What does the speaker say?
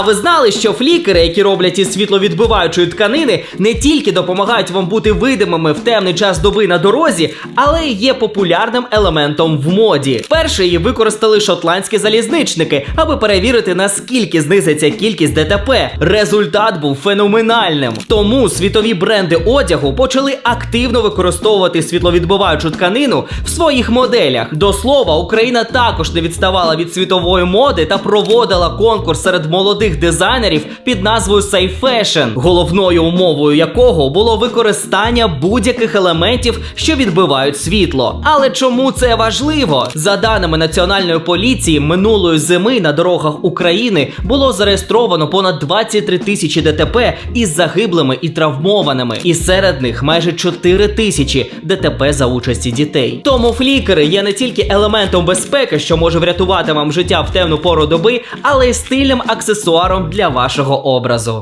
А ви знали, що флікери, які роблять із світловідбиваючої тканини, не тільки допомагають вам бути видимими в темний час доби на дорозі, але й є популярним елементом в моді. Перше її використали шотландські залізничники, аби перевірити наскільки знизиться кількість ДТП. Результат був феноменальним. Тому світові бренди одягу почали активно використовувати світловідбиваючу тканину в своїх моделях. До слова, Україна також не відставала від світової моди та проводила конкурс серед молодих дизайнерів під назвою Safe Fashion, головною умовою якого було використання будь-яких елементів, що відбивають світло. Але чому це важливо? За даними національної поліції, минулої зими на дорогах України було зареєстровано понад 23 тисячі ДТП із загиблими і травмованими, і серед них майже 4 тисячі ДТП за участі дітей. Тому флікери є не тільки елементом безпеки, що може врятувати вам життя в темну пору доби, але й стильним аксесуаром для вашого образу.